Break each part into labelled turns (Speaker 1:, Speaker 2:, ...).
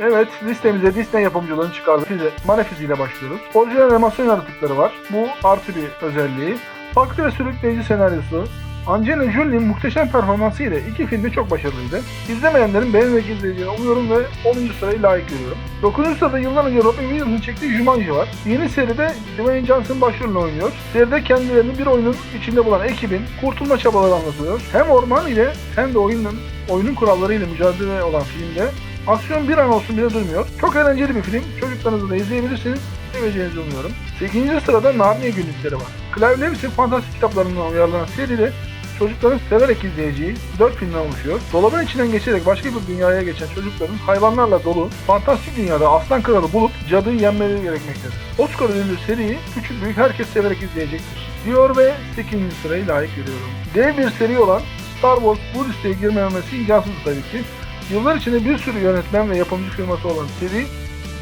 Speaker 1: Evet listemize Disney yapımcılarının çıkardığı fize, Malefiz ile başlıyoruz. Orijinal animasyon yaratıkları var. Bu artı bir özelliği. Farklı ve sürükleyici senaryosu. Angelina Jolie'nin muhteşem performansı ile iki filmi çok başarılıydı. İzlemeyenlerin beğenerek izleyeceğini umuyorum ve 10. sırayı layık görüyorum. 9. sırada yıllar önce Robin Williams'ın çektiği Jumanji var. Yeni seride Dwayne Johnson başrolünü oynuyor. Seride kendilerini bir oyunun içinde bulan ekibin kurtulma çabaları anlatılıyor. Hem orman ile hem de oyunun oyunun kuralları ile mücadele olan filmde aksiyon bir an olsun bile durmuyor. Çok eğlenceli bir film. Çocuklarınızla da izleyebilirsiniz. Seveceğinizi umuyorum. 8. sırada Narnia günlükleri var. Clive Lewis'in fantastik kitaplarından uyarlanan seride çocukların severek izleyeceği 4 filmden oluşuyor. Dolabın içinden geçerek başka bir dünyaya geçen çocukların hayvanlarla dolu fantastik dünyada aslan kralı bulup cadıyı yenmeleri gerekmektedir. Oscar ödüllü seriyi küçük büyük herkes severek izleyecektir. Diyor ve 8. sırayı layık görüyorum. Dev bir seri olan Star Wars bu listeye girmemesi imkansız tabii ki. Yıllar içinde bir sürü yönetmen ve yapımcı firması olan seri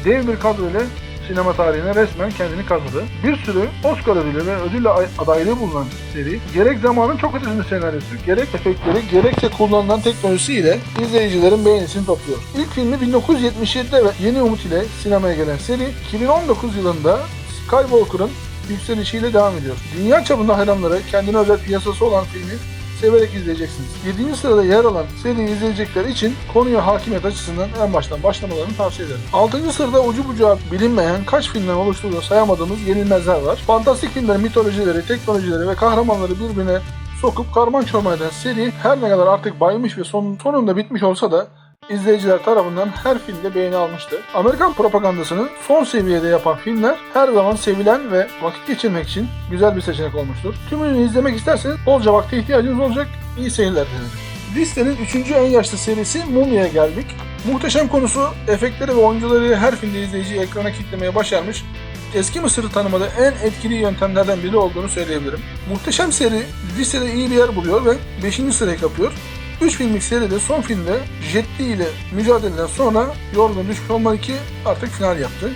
Speaker 1: dev bir kadro ile sinema tarihine resmen kendini kazıdı. Bir sürü Oscar ödülü ve ödül adaylığı bulunan seri, gerek zamanın çok ötesinde senaryosu, gerek efektleri, gerekse kullanılan teknolojisiyle izleyicilerin beğenisini topluyor. İlk filmi 1977'de ve Yeni Umut ile sinemaya gelen seri, 2019 yılında Skywalker'ın yükselişiyle devam ediyor. Dünya çapında hayranları kendine özel piyasası olan filmi severek izleyeceksiniz. 7. sırada yer alan seriyi izleyecekler için konuya hakimiyet açısından en baştan başlamalarını tavsiye ederim. 6. sırada ucu bucağı bilinmeyen kaç filmden oluştuğunu sayamadığımız yenilmezler var. Fantastik filmlerin mitolojileri, teknolojileri ve kahramanları birbirine sokup karman çorman eden seri her ne kadar artık baymış ve son, sonunda bitmiş olsa da izleyiciler tarafından her filmde beğeni almıştı. Amerikan propagandasını son seviyede yapan filmler her zaman sevilen ve vakit geçirmek için güzel bir seçenek olmuştur. Tümünü izlemek isterseniz bolca vakte ihtiyacınız olacak. İyi seyirler dilerim. Listenin 3. en yaşlı serisi Mumia'ya geldik. Muhteşem konusu, efektleri ve oyuncuları her filmde izleyiciyi ekrana kitlemeye başarmış eski Mısır'ı tanımada en etkili yöntemlerden biri olduğunu söyleyebilirim. Muhteşem seri listede iyi bir yer buluyor ve 5. sırayı kapıyor. 3 filmlik seride son filmde Jetli ile mücadeleden sonra yorgun düşmüş olmalı ki artık final yaptı.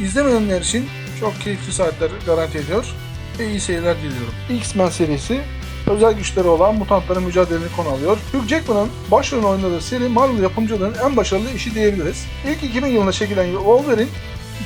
Speaker 1: İzlemeyenler için çok keyifli saatler garanti ediyor ve iyi seyirler diliyorum. X-Men serisi özel güçleri olan mutantların mücadeleni konu alıyor. Hugh Jackman'ın başrolünü oynadığı seri Marvel yapımcılarının en başarılı işi diyebiliriz. İlk 2000 yılında çekilen Wolverine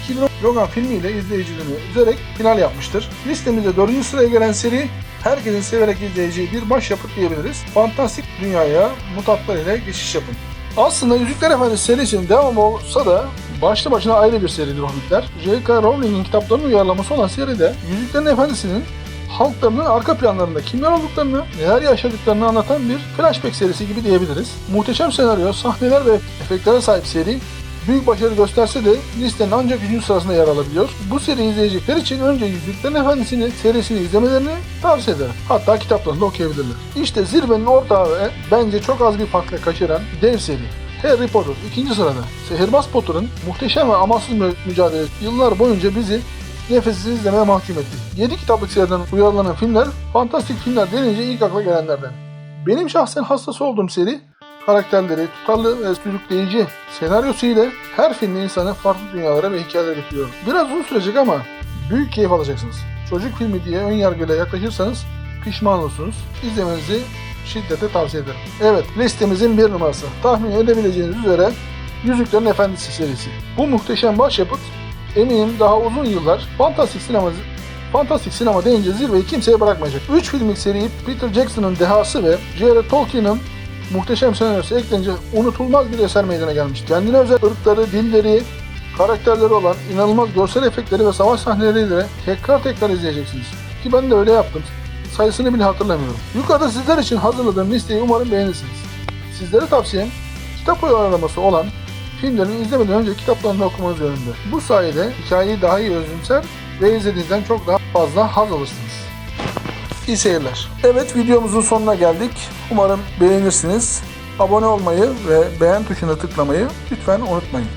Speaker 1: 2010 Logan filmiyle izleyicilerini üzerek final yapmıştır. Listemizde 4. sıraya gelen seri herkesin severek izleyeceği bir başyapıt diyebiliriz. Fantastik dünyaya mutantlar ile geçiş yapın. Aslında Yüzükler Efendisi serisinin devamı olsa da başlı başına ayrı bir seridir Hobbitler. J.K. Rowling'in kitaplarının uyarlaması olan seride Yüzüklerin Efendisi'nin halklarının arka planlarında kimler olduklarını, neler yaşadıklarını anlatan bir flashback serisi gibi diyebiliriz. Muhteşem senaryo, sahneler ve efektlere sahip seri büyük başarı gösterse de listenin ancak 3. sırasında yer alabiliyor. Bu seriyi izleyecekler için önce Yüzüklerin Efendisi'ni serisini izlemelerini tavsiye ederim. Hatta kitaplarını da okuyabilirler. İşte zirvenin ortağı ve bence çok az bir farkla kaçıran dev seri. Harry Potter ikinci sırada. Sihirbaz Potter'ın muhteşem ve amansız mü- mücadelesi yıllar boyunca bizi nefessiz izlemeye mahkum etti. 7 kitaplık seriden uyarlanan filmler fantastik filmler denince ilk akla gelenlerden. Benim şahsen hastası olduğum seri karakterleri, tutarlı ve sürükleyici senaryosu ile her filmin insanı farklı dünyalara ve hikayeler getiriyor. Biraz uzun sürecek ama büyük keyif alacaksınız. Çocuk filmi diye ön yargıyla yaklaşırsanız pişman olursunuz. İzlemenizi şiddetle tavsiye ederim. Evet listemizin bir numarası. Tahmin edebileceğiniz üzere Yüzüklerin Efendisi serisi. Bu muhteşem başyapıt eminim daha uzun yıllar fantastik sinema Fantastik sinema deyince zirveyi kimseye bırakmayacak. 3 filmlik seri Peter Jackson'ın dehası ve J.R. Tolkien'in muhteşem senaryosu eklenince unutulmaz bir eser meydana gelmiş. Kendine özel ırkları, dilleri, karakterleri olan inanılmaz görsel efektleri ve savaş sahneleriyle tekrar tekrar izleyeceksiniz. Ki ben de öyle yaptım. Sayısını bile hatırlamıyorum. Yukarıda sizler için hazırladığım listeyi umarım beğenirsiniz. Sizlere tavsiyem kitap uyarlaması olan filmlerini izlemeden önce kitaplarını okumanız yönünde. Bu sayede hikayeyi daha iyi özümser ve izlediğinizden çok daha fazla haz alırsınız. İyi seyirler. Evet videomuzun sonuna geldik. Umarım beğenirsiniz. Abone olmayı ve beğen tuşuna tıklamayı lütfen unutmayın.